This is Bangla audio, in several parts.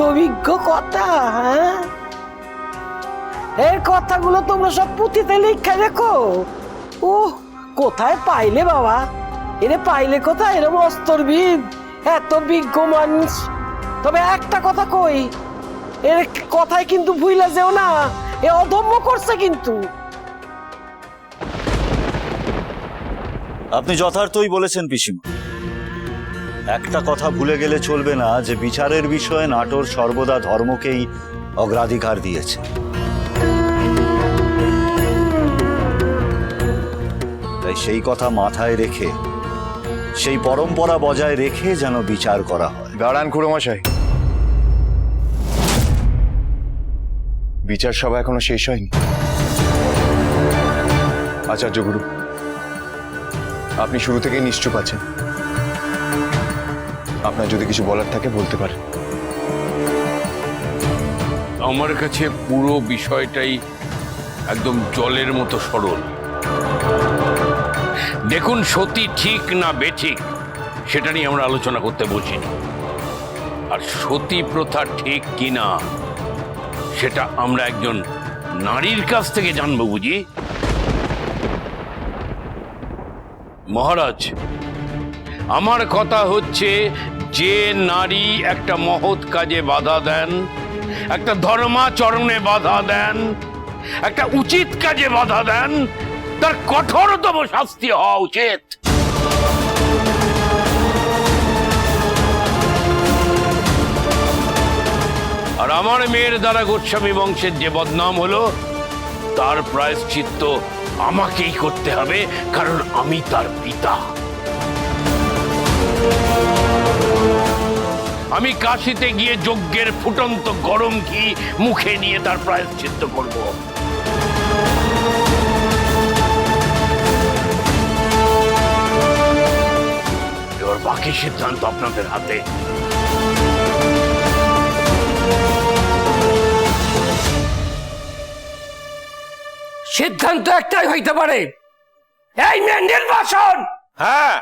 বিজ্ঞ কথা হ্যাঁ? এর কথাগুলো তোমরা সব পুঁথিতে লিখে রেখো। ও কোথায় পাইলে বাবা? এরে পাইলে কোথায়? এরম অস্তরবিদ, এত বিজ্ঞ মানুষ। তবে একটা কথা কই, এর কথায় কিন্তু ভুইলা যেও না, এ অধম্য করছে কিন্তু। আপনি যথার্থই বলেছেন, পিসিমা। একটা কথা ভুলে গেলে চলবে না যে বিচারের বিষয়ে নাটোর সর্বদা ধর্মকেই অগ্রাধিকার দিয়েছে। তাই সেই কথা মাথায় রেখে, সেই পরম্পরা বজায় রেখে যেন বিচার করা হয়। দাঁড়ান খুড়োমশাই। বিচার সভা এখনও শেষ হয়নি। আচার্য গুরু আপনি শুরু থেকেই নিশ্চুপ আছেন। আপনার যদি কিছু বলার থাকে, বলতে পারেন। আমার কাছে পুরো বিষয়টাই একদম জলের মতো সরল। দেখুন, সতী ঠিক না বেঠিক সেটা নিয়ে আমরা আলোচনা করতে বসিনি আর সতী প্রথা ঠিক কি না সেটা আমরা একজন নারীর কাছ থেকে জানব বুঝি? মহারাজ, আমার কথা হচ্ছে যে নারী একটা মহৎ কাজে বাধা দেন, একটা ধর্মাচরণে বাধা দেন, একটা উচিত কাজে বাধা দেন, তার কঠোরতম শাস্তি হওয়া উচিত। আর আমার মেয়ের দ্বারা গোস্বামী বংশের যে বদনাম হলো, তার প্রায়শ্চিত্ত আমাকেই করতে হবে, কারণ আমি তার পিতা। আমি কাশিতে গিয়ে যজ্ঞের ফুটন্ত গরম ঘি মুখে নিয়ে তার প্রায়শ্চিত্ত করব। এবার বাকি সিদ্ধান্ত আপনাদের হাতে। সিদ্ধান্ত একটাই হইতে পারে। এই মেয়ে নির্বাসন হ্যাঁ।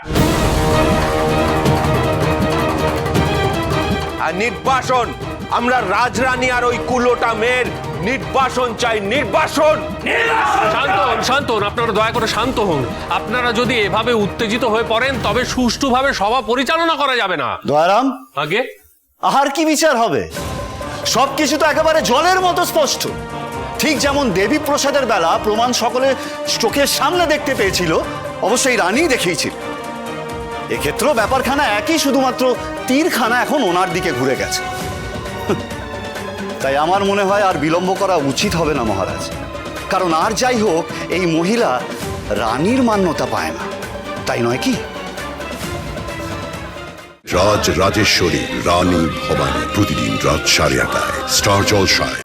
নির্বাসন। আমরা রাজরানী আর ওই কুলোটা মেয়ের নির্বাসন চাই নির্বাসন! শান্ত হন শান্ত হন আপনারা দয়া করে শান্ত হন। আপনারা যদি এভাবে উত্তেজিত হয়ে পড়েন তবে সুষ্ঠুভাবে সভা পরিচালনা করা যাবে না। দয়ারাম? আগে? আহার কি বিচার হবে? সবকিছু তো একেবারে জলের মতো স্পষ্ট। ঠিক যেমন দেবী প্রসাদের বেলা প্রমাণ সকলে চোখের সামনে দেখতে পেয়েছিল অবশ্যই রানী দেখিয়েছিল। এক্ষেত্রেও ব্যাপারখানা একই, শুধুমাত্র তীরখানা এখন ওনার দিকে ঘুরে গেছে। তাই আমার মনে হয় আর বিলম্ব করা উচিত হবে না, মহারাজ। কারণ আর যাই হোক, এই মহিলা রানীর মান্যতা পায় না। তাই নয় কি? রাজ রাজেশ্বরী, রানী ভবানী প্রতিদিন রাত সাড়ে আটটায়, স্টার জলসায়।